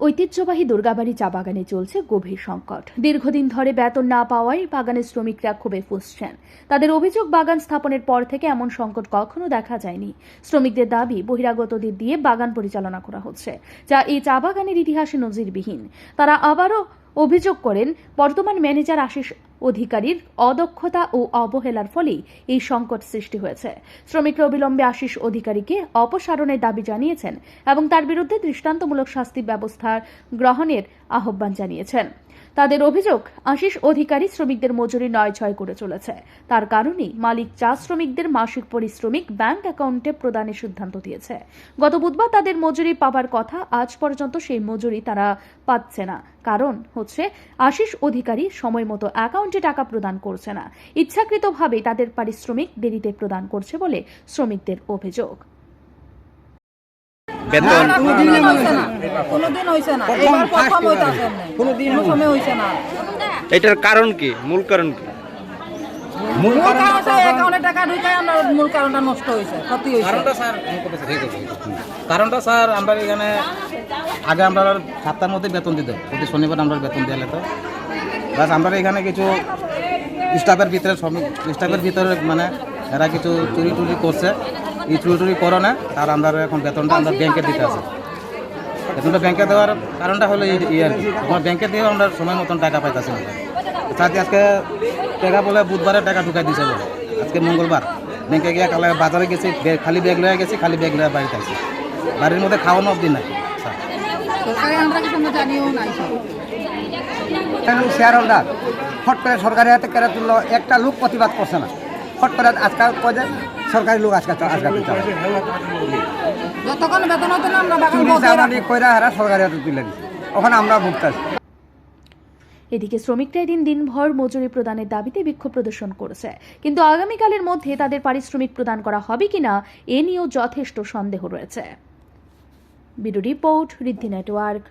ঐতিহ্যবাহী দুর্গাবাড়ি চা বাগানে চলছে গভীর সংকট। দীর্ঘদিন ধরে বেতন না পাওয়ায় বাগানের শ্রমিকরা ক্ষোভে ফুসছেন। তাদের অভিযোগ, বাগান স্থাপনের পর থেকে এমন সংকট কখনো দেখা যায়নি। শ্রমিকদের দাবি, বহিরাগতদের দিয়ে বাগান পরিচালনা করা হচ্ছে, যা এই চা বাগানের ইতিহাসে নজিরবিহীন। তারা আবারও অভিযোগ করেন, বর্তমান ম্যানেজার আশিস অধিকারীর অদক্ষতা ও অবহেলার ফলেই এই সংকট সৃষ্টি হয়েছে। শ্রমিকরা অবিলম্বে আশিস অধিকারীকে অপসারণের দাবি জানিয়েছেন এবং তার বিরুদ্ধে দৃষ্টান্তমূলক শাস্তি ব্যবস্থার গ্রহণের আহ্বান জানিয়েছেন। তাদের অভিযোগ, আশিস অধিকারী শ্রমিকদের মজুরি নয় ছয় করে চলেছে। তার কারণেই মালিক চা শ্রমিকদের মাসিক পরিশ্রমিক ব্যাংক অ্যাকাউন্টে প্রদানের সিদ্ধান্ত দিয়েছে। গত বুধবার তাদের মজুরি পাবার কথা আজ পর্যন্ত সেই মজুরি তারা পাচ্ছে না। কারণ হচ্ছে, আশিস অধিকারী সময় মতো অ্যাকাউন্টে টাকা প্রদান করছে না। ইচ্ছাকৃতভাবে তাদের পারিশ্রমিক দেরিতে প্রদান করছে বলে শ্রমিকদের অভিযোগ। বেতন। কোনোদিন হইছে না। কোনোদিন হইছে না। এবার প্রথম হইতাছে কোনোদিন হইছে। না। এটার কারণ কি? মূল কারণ কি? মূল কারণ অ্যাকাউন্টে টাকা ঢুকে আমরা মূল কারণটা নষ্ট হইছে ক্ষতি হইছে। কারণটা স্যার আমি কথা ঠিক আছে। কারণটা স্যার আমরা এখানে আগে আমরা সাতটার মধ্যে বেতন দিত। প্রতি শনিবার আমরা বেতন দিয়ে তো বাস আমরা এখানে কিছু স্টাফের ভিতরে স্টাফের ভিতরে মানে এরা কিছু চুরি টুরি করছে। এই চুরি টুরি করো না তার আমরা এখন বেতনটা আমরা ব্যাংকে দিতে আছে। বেতনটা ব্যাংকে দেওয়ার কারণটা হলো এই আর কি। আমার ব্যাংকে দিয়ে আমরা সময় মতন টাকা পাইতেছি না। সাথে আজকে টাকা বলে বুধবারে টাকা ঢুকাই দিছে বলে। আজকে মঙ্গলবার। ব্যাংকে গিয়ে কালে বাজারে গেছি খালি ব্যাগ লয়ে গেছি, খালি ব্যাগ লয়ে বাড়িতে আসি বাড়ির মধ্যে খাওয়ানো অবধি নাকি স্যার আমরা কিছু জানিও নাই শেয়ার হোল্ডার ফট করে সরকারি হাতে কেড়ে তুললো একটা লোক প্রতিবাদ করছে না। ফট করে আজকাল কয় যে সরকারি লোক আজকাল আজকাল চালায়। যতক্ষণ বেতন হতো না আমরা বাগান চুরি কইরা হারা সরকারি হাতে তুলে দিচ্ছে ওখানে আমরা ভুগতেছি। এদিকে শ্রমিকরা এদিন দিনভর মজুরি প্রদানের দাবিতে বিক্ষোভ প্রদর্শন করেছে। কিন্তু আগামীকালের মধ্যে তাদের পারিশ্রমিক প্রদান করা হবে কিনা এ নিয়েও যথেষ্ট সন্দেহ রয়েছে। Report Riddhi network.